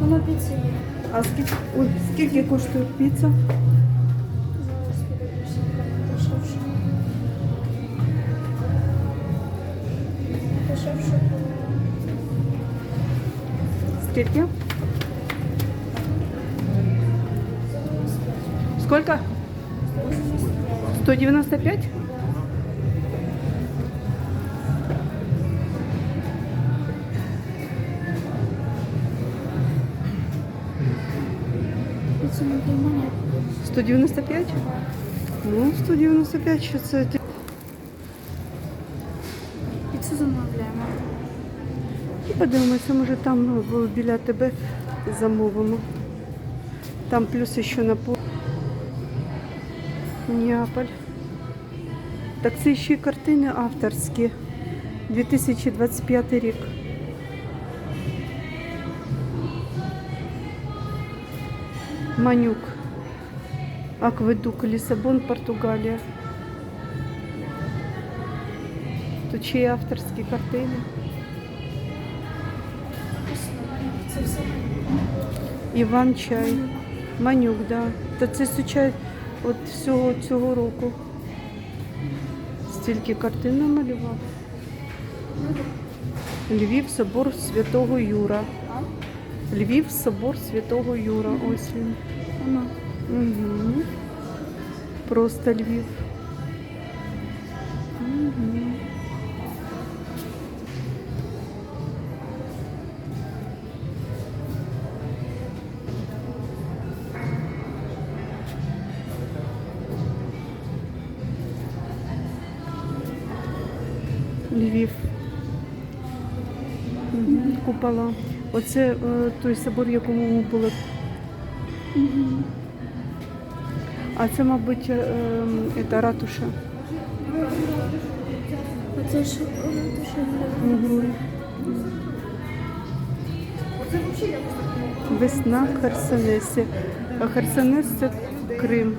Воно піца є. А скільки, ой, скільки коштує піца? Зараз подивлюся, яка. Дешевше було. Скільки? Сколько? 195? Піцу на півмані. 195? Ну, 195, що це? ти- Піцу замовляємо. І подивимося, може там біля тебе замовимо. Там плюс ще на по Неаполь. Так це ще картини авторські. 2025 рік. Манюк. Акведук, Лісабон, Португалія. Тут ще й авторські картини. Іван Чай. Манюк, да. Та це сучай от всього цього року. Стільки картин намалював. Львів, собор Святого Юра. Львів, собор Святого Юра. Ось він. Угу. Просто Львів. Львів. Угу. Купола. Оце е, той собор, якому ми були А це, мабуть, е, це ратуша. Оце ж ратуша. Угу. Весна Херсонесі. А Херсонес це Крим.